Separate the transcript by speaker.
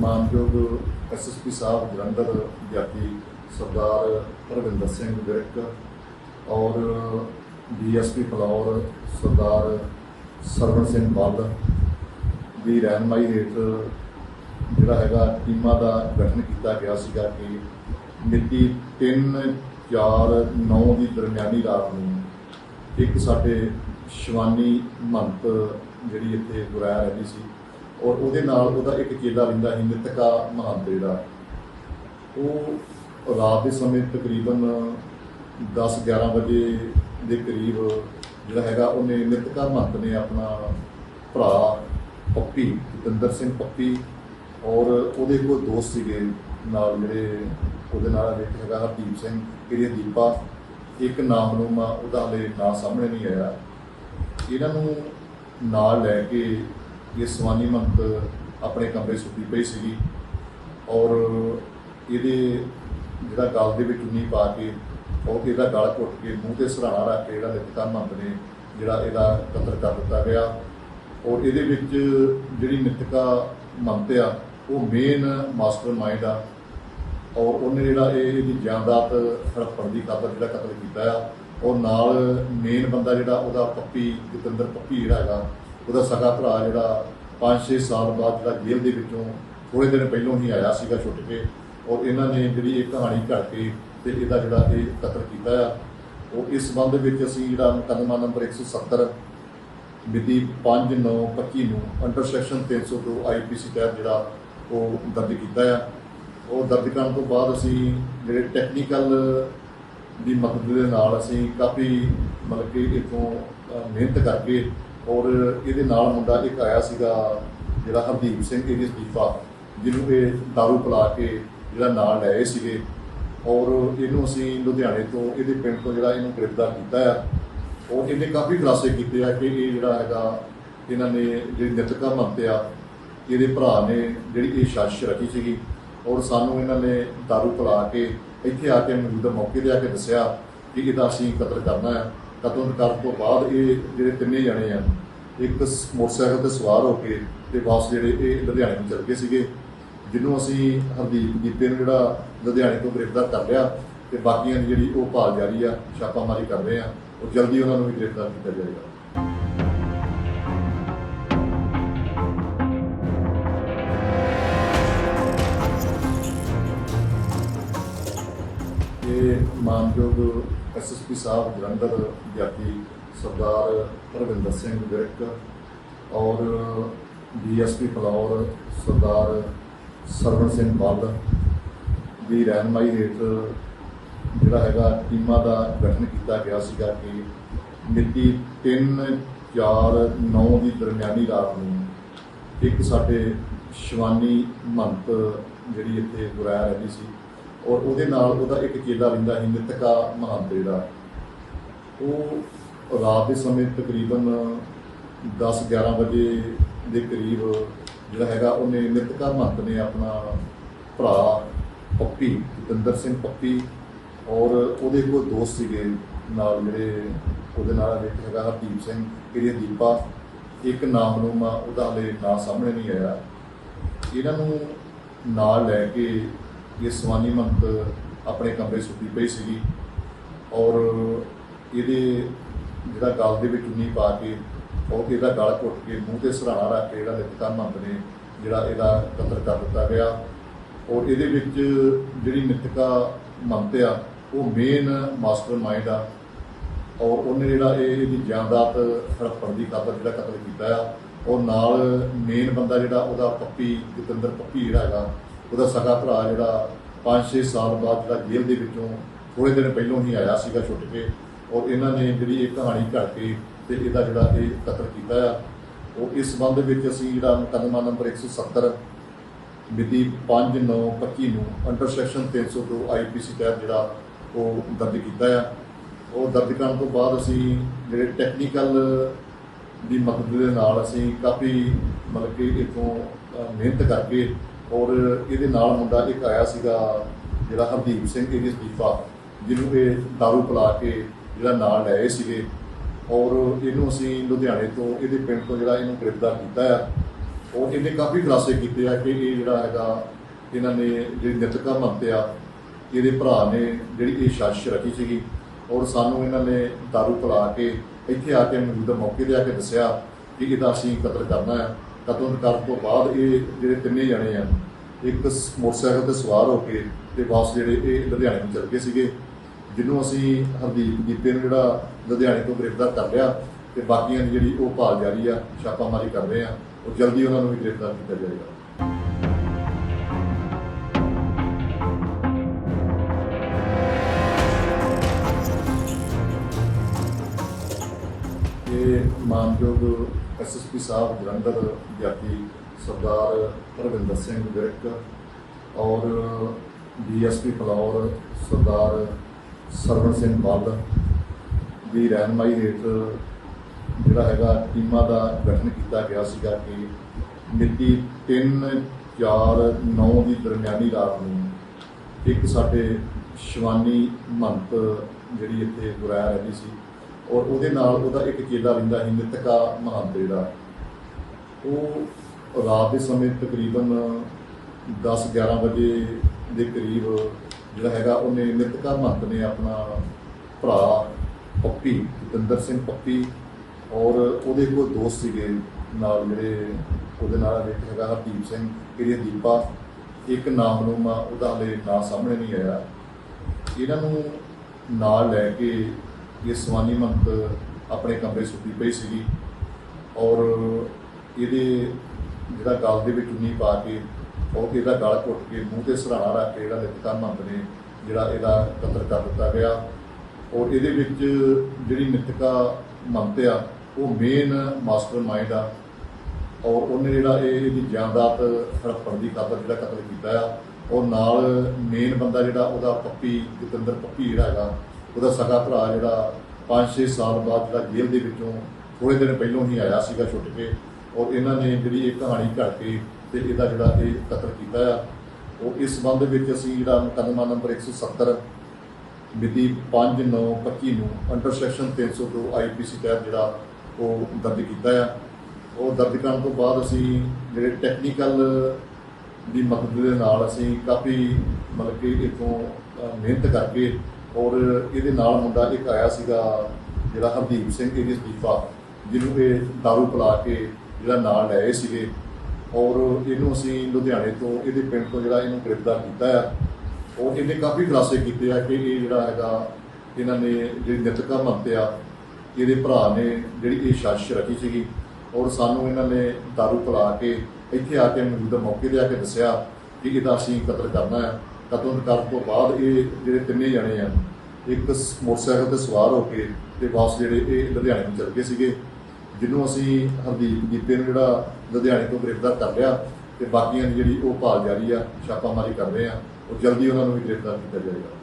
Speaker 1: ਮਾਨਯੋਗ ਐਸਐਸਪੀ ਸਾਹਿਬ, ਜਲੰਧਰ ਜਾਤੀ ਸਰਦਾਰ ਰਵਿੰਦਰ ਸਿੰਘ ਵਿਰਕ ਔਰ ਡੀਐਸਪੀ ਫਲੌਰ ਸਰਦਾਰ ਸਰਵਣ ਸਿੰਘ ਬੱਲ ਦੀ ਰਹਿਨਮਾਈ ਹੇਠ ਜਿਹੜਾ ਹੈਗਾ ਟੀਮਾਂ ਦਾ ਗਠਨ ਕੀਤਾ ਗਿਆ ਸੀਗਾ ਕਿ ਮਿਤੀ 3 4 9 ਦੀ ਦਰਮਿਆਨੀ ਰਾਤ ਨੂੰ ਇੱਕ ਸਾਡੇ ਸ਼ਿਵਾਨੀ ਮੰਤ ਜਿਹੜੀ ਇੱਥੇ ਗੁਰਾਇਆ ਰਹੀ ਸੀ ਔਰ ਉਹਦੇ ਨਾਲ ਉਹਦਾ ਇੱਕ ਚੇਲਾ ਰਹਿੰਦਾ ਸੀ, ਮਿਤਕਾ ਮਹੰਤ ਜਿਹੜਾ ਉਹ ਰਾਤ ਦੇ ਸਮੇਂ ਤਕਰੀਬਨ 10 11 ਵਜੇ ਦੇ ਕਰੀਬ ਜਿਹੜਾ ਹੈਗਾ, ਉਹਨੇ ਨਿਤਕਾ ਮਹੰਤ ਨੇ ਆਪਣਾ ਭਰਾ ਪੱਪੀ, ਜਤਿੰਦਰ ਸਿੰਘ ਪੱਪੀ ਔਰ ਉਹਦੇ ਕੋਲ ਦੋਸਤ ਸੀਗੇ ਨਾਲ ਜਿਹੜੇ ਉਹਦੇ ਨਾਲ ਇੱਕ ਹੈਗਾ ਹਰਦੀਪ ਸਿੰਘ ਕਿਹੜੀ ਦੀਪਾ। ਇੱਕ ਨਾਮ ਨੂੰ ਮਾ ਉਹਦਾ ਹਲੇ ਨਾਂ ਸਾਹਮਣੇ ਨਹੀਂ ਆਇਆ। ਇਹਨਾਂ ਨੂੰ ਨਾਲ ਲੈ ਕੇ ਇਹ ਸਵਾਨੀ ਮੰਤ ਆਪਣੇ ਕਮਰੇ ਸੁੱਤੀ ਪਈ ਸੀਗੀ ਔਰ ਇਹਦੇ ਜਿਹੜਾ ਗਲ ਦੇ ਵਿੱਚ ਉਨੀ ਪਾ ਕੇ ਉਹ ਇਹਦਾ ਗਲ ਘੁੱਟ ਕੇ ਮੂੰਹ ਤੇ ਸਰਾਣਾ ਰੱਖ ਕੇ ਜਿਹੜਾ ਨਿਤਕਾ ਮੰਤ ਨੇ, ਜਿਹੜਾ ਇਹਦਾ ਕਤਲ ਕਰ ਦਿੱਤਾ ਗਿਆ। ਔਰ ਇਹਦੇ ਵਿੱਚ ਜਿਹੜੀ ਨਿਤਕਾ ਮੰਤ ਆ, ਉਹ ਮੇਨ ਮਾਸਟਰ ਮਾਈਂਡ ਆ। ਔਰ ਉਹਨੇ ਜਿਹੜਾ ਇਹ, ਇਹਦੀ ਜਾਇਦਾਦ ਹੜਪਣ ਦੀ ਖਾਤਰ ਜਿਹੜਾ ਕਤਲ ਕੀਤਾ ਆ। ਔਰ ਨਾਲ ਮੇਨ ਬੰਦਾ ਜਿਹੜਾ, ਉਹਦਾ ਪੱਪੀ ਜਤਿੰਦਰ ਪੱਪੀ ਜਿਹੜਾ ਹੈਗਾ ਉਹਦਾ ਸਗਾ ਭਰਾ ਜਿਹੜਾ 5-6 ਸਾਲ ਬਾਅਦ ਜਿਹੜਾ ਜੇਲ੍ਹ ਦੇ ਵਿੱਚੋਂ ਥੋੜੇ ਦਿਨ ਪਹਿਲਾਂ ਹੀ ਆਇਆ ਸੀਗਾ ਛੁੱਟ ਕੇ ਔਰ ਇਹਨਾਂ ਨੇ ਜਿਹੜੀ ਇਹ ਕਹਾਣੀ ਘੜ ਕੇ ਤੇ ਇਹਦਾ ਜਿਹੜਾ ਇਹ ਕਤਲ ਕੀਤਾ ਆ। ਉਹ ਇਸ ਸੰਬੰਧ ਵਿੱਚ ਅਸੀਂ ਜਿਹੜਾ ਮੁਕੱਦਮਾ ਨੰਬਰ 170 ਮਿਤੀ 5/9/25 ਨੂੰ ਅੰਡਰ ਸੈਕਸ਼ਨ 302 ਆਈਪੀਸੀ ਤਹਿਤ ਜਿਹੜਾ ਉਹ ਦਰਜ ਕੀਤਾ ਆ। ਉਹ ਦਰਜ ਕਰਨ ਤੋਂ ਬਾਅਦ ਅਸੀਂ ਜਿਹੜੇ ਟੈਕਨੀਕਲ ਦੀ ਮਦਦ ਦੇ ਨਾਲ ਅਸੀਂ ਕਾਫੀ ਮਤਲਬ ਕਿ ਇਥੋਂ ਮਿਹਨਤ ਕਰਕੇ ਔਰ ਇਹਦੇ ਨਾਲ ਮੁੰਡਾ ਇੱਕ ਆਇਆ ਸੀਗਾ ਜਿਹੜਾ ਹਰਦੀਪ ਸਿੰਘ ਇਹਦੀ ਸਦੀਫਾ ਜਿਹਨੂੰ ਇਹ ਦਾਰੂ ਪਿਲਾ ਕੇ ਜਿਹੜਾ ਨਾਲ ਲਏ ਸੀਗੇ। ਔਰ ਇਹਨੂੰ ਅਸੀਂ ਲੁਧਿਆਣੇ ਤੋਂ, ਇਹਦੇ ਪਿੰਡ ਤੋਂ ਜਿਹੜਾ ਇਹਨੂੰ ਗ੍ਰਿਫਤਾਰ ਕੀਤਾ ਆ। ਔਰ ਇਹਨੇ ਕਾਫੀ ਖੁਲਾਸੇ ਕੀਤੇ ਆ ਕਿ ਇਹ ਜਿਹੜਾ ਹੈਗਾ, ਇਹਨਾਂ ਨੇ ਜਿਹੜੀ ਨਿਤਕਾ ਮੰਤੇ ਆ, ਇਹਦੇ ਭਰਾ ਨੇ ਜਿਹੜੀ ਇਹ ਸਾਜ਼ਿਸ਼ ਰਚੀ ਸੀਗੀ। ਔਰ ਸਾਨੂੰ ਇਹਨਾਂ ਨੇ ਦਾਰੂ ਪਿਲਾ ਕੇ ਇੱਥੇ ਆ ਕੇ ਮੌਜੂਦਾ ਮੌਕੇ ਤੇ ਆ ਕੇ ਦੱਸਿਆ ਕਿ ਇਹਦਾ ਅਸੀਂ ਕਤਲ ਕਰਨਾ ਹੈ ਕਤਲ ਕਰਨ ਤੋਂ ਬਾਅਦ ਇਹ ਜਿਹੜੇ ਤਿੰਨੇ ਜਣੇ ਆ, ਇੱਕ ਮੋਟਰਸਾਈਕਲ ਤੇ ਸਵਾਰ ਹੋ ਕੇ ਤੇ ਵਾਪਸ ਜਿਹੜੇ ਇਹ ਲੁਧਿਆਣੇ ਨੂੰ ਚਲ ਗਏ ਸੀਗੇ, ਜਿਹਨੂੰ ਅਸੀਂ ਹਰਦੀਪ ਦੀਪੇ ਨੂੰ ਜਿਹੜਾ ਲੁਧਿਆਣੇ ਤੋਂ ਗ੍ਰਿਫਤਾਰ ਕਰ ਲਿਆ ਤੇ ਬਾਕੀਆਂ ਦੀ ਜਿਹੜੀ ਉਹ ਭਾਲ ਜਾਰੀ ਆ, ਛਾਪਾਮਾਰੀ ਕਰ ਰਹੇ ਆ, ਉਹ ਜਲਦੀ ਉਹਨਾਂ ਨੂੰ ਵੀ ਗ੍ਰਿਫਤਾਰ ਕੀਤਾ ਜਾਏਗਾ। ਇਹ ਮਾਨਯੋਗ ਐਸਐਸਪੀ ਸਾਹਿਬ, ਜਲੰਧਰ ਗਿਆਤੀ ਸਰਦਾਰ ਰਵਿੰਦਰ ਸਿੰਘ ਵਿਰਕ ਔਰ ਡੀਐਸਪੀ ਫਲੌਰ ਸਰਦਾਰ ਸਰਵਣ ਸਿੰਘ ਬੱਲ ਦੀ ਰਹਿਨਮਾਈ ਹੇਠ ਜਿਹੜਾ ਹੈਗਾ ਟੀਮਾਂ ਦਾ ਗਠਨ ਕੀਤਾ ਗਿਆ ਸੀਗਾ ਕਿ ਮਿਤੀ 3 4 9 ਦੀ ਦਰਮਿਆਨੀ ਰਾਤ ਨੂੰ ਇੱਕ ਸਾਡੇ ਸ਼ਿਵਾਨੀ ਮੰਤ ਜਿਹੜੀ ਇੱਥੇ ਗੁਰਾਇਆ ਰਹਿੰਦੀ ਸੀ ਔਰ ਉਹਦੇ ਨਾਲ ਉਹਦਾ ਇੱਕ ਚੇਲਾ ਰਹਿੰਦਾ ਸੀ ਨਿਤਕਾ ਮਹੰਤ ਜਿਹੜਾ ਉਹ ਰਾਤ ਦੇ ਸਮੇਂ ਤਕਰੀਬਨ 10 11 ਵਜੇ ਦੇ ਕਰੀਬ ਜਿਹੜਾ ਹੈਗਾ, ਉਹਨੇ ਨਿਤਕਾ ਮਹੰਤ ਨੇ ਆਪਣਾ ਭਰਾ ਪੱਪੀ, ਜਤਿੰਦਰ ਸਿੰਘ ਪੱਪੀ ਔਰ ਉਹਦੇ ਕੋਲ ਦੋਸਤ ਸੀਗੇ। ਨਾਲ ਜਿਹੜੇ ਉਹਦੇ ਨਾਲ ਇੱਕ ਹੈਗਾ ਹਰਦੀਪ ਸਿੰਘ ਕਿਹੜੀ ਦੀਪਾ। ਇੱਕ ਨਾਮ ਨੂੰ ਉਹਦਾ ਹਲੇ ਨਾਂ ਸਾਹਮਣੇ ਨਹੀਂ ਆਇਆ। ਇਹਨਾਂ ਨੂੰ ਨਾਲ ਲੈ ਕੇ ਇਹ ਸਵਾਨੀ ਮੰਤ ਆਪਣੇ ਕਮਰੇ ਸੁੱਤੀ ਪਈ ਸੀਗੀ ਔਰ ਇਹਦੇ ਜਿਹੜਾ ਗਲ ਦੇ ਵਿੱਚ ਉਨੀ ਪਾ ਕੇ ਉਹ ਇਹਦਾ ਗਲ ਘੁੱਟ ਕੇ ਮੂੰਹ ਤੇ ਸਰਾਣਾ ਰੱਖ ਕੇ ਜਿਹੜਾ ਨਿਤਕਾ ਮੰਤ ਨੇ, ਜਿਹੜਾ ਇਹਦਾ ਕਤਲ ਕਰ ਦਿੱਤਾ ਗਿਆ। ਔਰ ਇਹਦੇ ਵਿੱਚ ਜਿਹੜੀ ਨਿਤਕਾ ਮੰਤ ਆ, ਉਹ ਮੇਨ ਮਾਸਟਰ ਮਾਈਂਡ ਆ। ਔਰ ਉਹਨੇ ਜਿਹੜਾ ਇਹ, ਇਹਦੀ ਜਾਇਦਾਦ ਹੜਪਣ ਦੀ ਖਾਤਰ ਜਿਹੜਾ ਕਤਲ ਕੀਤਾ ਆ। ਔਰ ਨਾਲ ਮੇਨ ਬੰਦਾ ਜਿਹੜਾ ਉਹਦਾ ਪੱਪੀ, ਜਤਿੰਦਰ ਪੱਪੀ ਜਿਹੜਾ ਹੈਗਾ ਉਹਦਾ ਸਗਾ ਭਰਾ ਜਿਹੜਾ 5-6 ਸਾਲ ਬਾਅਦ ਜਿਹੜਾ ਜੇਲ੍ਹ ਦੇ ਵਿੱਚੋਂ ਥੋੜੇ ਦਿਨ ਪਹਿਲਾਂ ਹੀ ਆਇਆ ਸੀਗਾ ਛੁੱਟ ਕੇ, ਔਰ ਇਹਨਾਂ ਨੇ ਜਿਹੜੀ ਇਹ ਕਹਾਣੀ ਘੜ ਕੇ ਤੇ ਇਹਦਾ ਜਿਹੜਾ ਇਹ ਕਤਲ ਕੀਤਾ ਆ। ਉਹ ਇਸ ਸੰਬੰਧ ਵਿੱਚ ਅਸੀਂ ਜਿਹੜਾ ਮੁਕੱਦਮਾ ਨੰਬਰ 170 ਮਿਤੀ 5/9/25 ਨੂੰ ਅੰਡਰ ਸੈਕਸ਼ਨ 302 ਆਈਪੀਸੀ ਤਹਿਤ ਜਿਹੜਾ ਉਹ ਦਰਜ ਕੀਤਾ ਆ। ਉਹ ਦਰਜ ਕਰਨ ਤੋਂ ਬਾਅਦ ਅਸੀਂ ਜਿਹੜੇ ਟੈਕਨੀਕਲ ਦੀ ਮਦਦ ਦੇ ਨਾਲ ਅਸੀਂ ਕਾਫੀ ਮਤਲਬ ਕਿ ਇਥੋਂ ਮਿਹਨਤ ਕਰਕੇ ਔਰ ਇਹਦੇ ਨਾਲ ਮੁੰਡਾ ਇੱਕ ਆਇਆ ਸੀਗਾ ਜਿਹੜਾ ਹਰਦੀਪ ਸਿੰਘ ਇਹਦੀ ਦੀਪਾ, ਜਿਹਨੂੰ ਇਹ दारू ਪਿਲਾ ਕੇ ਜਿਹੜਾ ਨਾਲ ਲਏ ਸੀਗੇ। ਔਰ ਇਹਨੂੰ ਅਸੀਂ ਲੁਧਿਆਣੇ ਤੋਂ, ਇਹਦੇ ਪਿੰਡ ਤੋਂ ਜਿਹੜਾ ਇਹਨੂੰ ਗ੍ਰਿਫਤਾਰ ਕੀਤਾ ਆ ਔਰ ਇਹਨੇ ਕਾਫੀ ਖੁਲਾਸੇ ਕੀਤੇ ਆ ਕਿ ਇਹ ਜਿਹੜਾ ਹੈਗਾ, ਇਹਨਾਂ ਨੇ ਜਿਹੜੀ ਨਿਤਕਾ ਮੰਤਿਆ ਇਹਦੇ ਭਰਾ ਨੇ ਜਿਹੜੀ ਇਹ ਸਾਜ਼ਿਸ਼ ਰਚੀ ਸੀਗੀ। ਔਰ ਸਾਨੂੰ ਇਹਨਾਂ ਨੇ ਦਾਰੂ ਪਿਲਾ ਕੇ ਇੱਥੇ ਆ ਕੇ ਮੌਜੂਦਾ ਮੌਕੇ ਤੇ ਆ ਕੇ ਦੱਸਿਆ ਕਿ ਇਹਦਾ ਅਸੀਂ ਕਤਲ ਕਰਨਾ ਹੈ ਕਤਲ ਕਰਨ ਤੋਂ ਬਾਅਦ ਇਹ ਜਿਹੜੇ ਤਿੰਨੇ ਜਣੇ ਆ, ਇੱਕ ਮੋਟਰਸਾਈਕਲ ਤੇ ਸਵਾਰ ਹੋ ਕੇ ਤੇ ਵਾਪਸ ਜਿਹੜੇ ਇਹ ਲੁਧਿਆਣੇ ਨੂੰ ਚਲ ਗਏ ਸੀਗੇ, ਜਿਹਨੂੰ ਅਸੀਂ ਹਰਦੀਪ ਦੀਪੇ ਨੂੰ ਜਿਹੜਾ ਲੁਧਿਆਣੇ ਤੋਂ ਗ੍ਰਿਫਤਾਰ ਕਰ ਲਿਆ ਤੇ ਬਾਕੀਆਂ ਦੀ ਜਿਹੜੀ ਉਹ ਭਾਲ ਜਾਰੀ ਆ, ਛਾਪਾਮਾਰੀ ਕਰ ਰਹੇ ਆ, ਉਹ ਜਲਦੀ ਉਹਨਾਂ ਨੂੰ ਵੀ ਗ੍ਰਿਫਤਾਰ ਕੀਤਾ ਜਾਏਗਾ। ਇਹ ਮਾਨਯੋਗ ਐਸਐਸਪੀ ਸਾਹਿਬ, ਜਲੰਧਰ ਜਾਤੀ ਸਰਦਾਰ ਰਵਿੰਦਰ ਸਿੰਘ ਵਿਰਕ ਔਰ ਡੀਐਸਪੀ ਫਲੌਰ ਸਰਦਾਰ ਸਰਵਣ ਸਿੰਘ ਬੱਲ ਦੀ ਰਹਿਨਮਾਈ ਹੇਠ ਜਿਹੜਾ ਹੈਗਾ ਟੀਮਾਂ ਦਾ ਗਠਨ ਕੀਤਾ ਗਿਆ ਸੀਗਾ ਕਿ ਮਿਤੀ 3 4 9 ਦੀ ਦਰਮਿਆਨੀ ਰਾਤ ਨੂੰ ਇੱਕ ਸਾਡੇ ਸ਼ਿਵਾਨੀ ਮੰਤ ਜਿਹੜੀ ਇੱਥੇ ਗੁਰਾਇਆ ਰਹਿੰਦੀ ਸੀ ਔਰ ਉਹਦੇ ਨਾਲ ਉਹਦਾ ਇੱਕ ਚੇਲਾ ਰਹਿੰਦਾ ਸੀ, ਨਿਤਕਾ ਮਹੰਤ ਦਾ। ਉਹ ਰਾਤ ਦੇ ਸਮੇਂ ਤਕਰੀਬਨ 10 11 ਵਜੇ ਦੇ ਕਰੀਬ ਜਿਹੜਾ ਹੈਗਾ, ਉਹਨੇ ਨਿਤਕਾ ਮਹੰਤ ਨੇ ਆਪਣਾ ਭਰਾ ਪੱਪੀ, ਜਤਿੰਦਰ ਸਿੰਘ ਪੱਪੀ ਔਰ ਉਹਦੇ ਕੋਲ ਦੋਸਤ ਸੀਗੇ ਨਾਲ ਜਿਹੜੇ ਉਹਦੇ ਨਾਲ ਇੱਕ ਹੈਗਾ ਹਰਦੀਪ ਸਿੰਘ ਕਿਰਿਆ ਦੀਪਾ, ਇੱਕ ਨਾਮ ਨੂੰ ਉਹਦਾ ਹਲੇ ਨਾਂ ਸਾਹਮਣੇ ਨਹੀਂ ਆਇਆ। ਇਹਨਾਂ ਨੂੰ ਨਾਲ ਲੈ ਕੇ ਇਹ ਸਵਾਨੀ ਮੰਤ ਆਪਣੇ ਕਮਰੇ ਸੁੱਤੀ ਪਈ ਸੀਗੀ ਔਰ ਇਹਦੇ ਜਿਹੜਾ ਗਲ ਦੇ ਵਿੱਚ ਉਨੀ ਪਾ ਕੇ ਔਰ ਇਹਦਾ ਗਲ ਘੁੱਟ ਕੇ ਮੂੰਹ ਤੇ ਸਰਾਣਾ ਰੱਖ ਕੇ ਜਿਹੜਾ ਨਿਤਕਾ ਮੰਤ ਨੇ, ਜਿਹੜਾ ਇਹਦਾ ਕਤਲ ਕਰ ਦਿੱਤਾ ਗਿਆ। ਔਰ ਇਹਦੇ ਵਿੱਚ ਜਿਹੜੀ ਨਿਤਕਾ ਮੰਤ ਆ, ਉਹ ਮੇਨ ਮਾਸਟਰ ਮਾਈਂਡ ਆ। ਔਰ ਉਹਨੇ ਜਿਹੜਾ ਇਹ, ਇਹਦੀ ਜਾਇਦਾਦ ਹੜੱਪਣ ਦੀ ਖਾਤਰ ਜਿਹੜਾ ਕਤਲ ਕੀਤਾ ਆ। ਔਰ ਨਾਲ ਮੇਨ ਬੰਦਾ ਜਿਹੜਾ, ਉਹਦਾ ਪੱਪੀ ਜਤਿੰਦਰ ਪੱਪੀ ਜਿਹੜਾ ਹੈਗਾ ਉਹਦਾ ਸਗਾ ਭਰਾ ਜਿਹੜਾ 5-6 ਸਾਲ ਬਾਅਦ ਜਿਹੜਾ ਜੇਲ੍ਹ ਦੇ ਵਿੱਚੋਂ ਥੋੜੇ ਦਿਨ ਪਹਿਲਾਂ ਹੀ ਆਇਆ ਸੀਗਾ ਛੁੱਟ ਕੇ ਔਰ ਇਹਨਾਂ ਨੇ ਜਿਹੜੀ ਇਹ ਕਹਾਣੀ ਘੜ ਕੇ ਤੇ ਇਹਦਾ ਜਿਹੜਾ ਇਹ ਕਤਲ ਕੀਤਾ ਆ। ਉਹ ਇਸ ਸੰਬੰਧ ਵਿੱਚ ਅਸੀਂ ਜਿਹੜਾ ਮੁਕੱਦਮਾ ਨੰਬਰ 170 ਮਿਤੀ 5/9/25 ਨੂੰ ਅੰਡਰ ਸੈਕਸ਼ਨ 302 ਆਈਪੀਸੀ ਤਹਿਤ ਜਿਹੜਾ ਉਹ ਦਰਜ ਕੀਤਾ ਆ। ਉਹ ਦਰਜ ਕਰਨ ਤੋਂ ਬਾਅਦ ਅਸੀਂ ਜਿਹੜੇ ਟੈਕਨੀਕਲ ਦੀ ਮਦਦ ਦੇ ਨਾਲ ਅਸੀਂ ਕਾਫੀ ਮਤਲਬ ਕਿ ਇਥੋਂ ਮਿਹਨਤ ਕਰਕੇ ਔਰ ਇਹਦੇ ਨਾਲ ਮੁੰਡਾ ਇੱਕ ਆਇਆ ਸੀਗਾ ਜਿਹੜਾ ਹਰਦੀਪ ਸਿੰਘ, ਇਹਦੀ ਦੀਪਾ ਜਿਹਨੂੰ ਇਹ ਦਾਰੂ ਪਿਲਾ ਕੇ ਜਿਹੜਾ ਨਾਲ ਲਏ ਸੀਗੇ। ਔਰ ਇਹਨੂੰ ਅਸੀਂ ਲੁਧਿਆਣੇ ਤੋਂ, ਇਹਦੇ ਪਿੰਡ ਤੋਂ ਜਿਹੜਾ ਇਹਨੂੰ ਗ੍ਰਿਫਤਾਰ ਕੀਤਾ ਆ। ਔਰ ਇਹਨੇ ਕਾਫੀ ਖੁਲਾਸੇ ਕੀਤੇ ਆ ਕਿ ਇਹ ਜਿਹੜਾ ਹੈਗਾ, ਇਹਨਾਂ ਨੇ ਜਿਹੜੀ ਨਿਤਕਾ ਮੰਤਿਆ ਇਹਦੇ ਭਰਾ ਨੇ ਜਿਹੜੀ ਇਹ ਸਾਜ਼ਿਸ਼ ਰਚੀ ਸੀਗੀ। ਔਰ ਸਾਨੂੰ ਇਹਨਾਂ ਨੇ ਦਾਰੂ ਪਿਲਾ ਕੇ ਇੱਥੇ ਆ ਕੇ ਮੌਜੂਦਾ ਮੌਕੇ ਤੇ ਆ ਕੇ ਦੱਸਿਆ ਕਿ ਇਹਦਾ ਅਸੀਂ ਕਤਲ ਕਰਨਾ ਹੈ ਕਤਲ ਕਰਨ ਤੋਂ ਬਾਅਦ ਇਹ ਜਿਹੜੇ ਤਿੰਨੇ ਜਣੇ ਆ, ਇੱਕ ਮੋਟਰਸਾਈਕਲ ਤੇ ਸਵਾਰ ਹੋ ਕੇ ਤੇ ਵਾਪਸ ਜਿਹੜੇ ਇਹ ਲੁਧਿਆਣੇ ਨੂੰ ਚੱਲ ਗਏ ਸੀਗੇ, ਜਿਹਨੂੰ ਅਸੀਂ ਹਰਦੀਪ ਦੀਪੇ ਨੂੰ ਜਿਹੜਾ ਲੁਧਿਆਣੇ ਤੋਂ ਗ੍ਰਿਫਤਾਰ ਕਰ ਲਿਆ ਤੇ ਬਾਕੀਆਂ ਦੀ ਜਿਹੜੀ ਉਹ ਭਾਲ ਜਾਰੀ ਆ, ਛਾਪਾਮਾਰੀ ਕਰ ਰਹੇ ਆ, ਉਹ ਜਲਦੀ ਉਹਨਾਂ ਨੂੰ ਵੀ ਗ੍ਰਿਫਤਾਰ ਕੀਤਾ ਜਾਏਗਾ।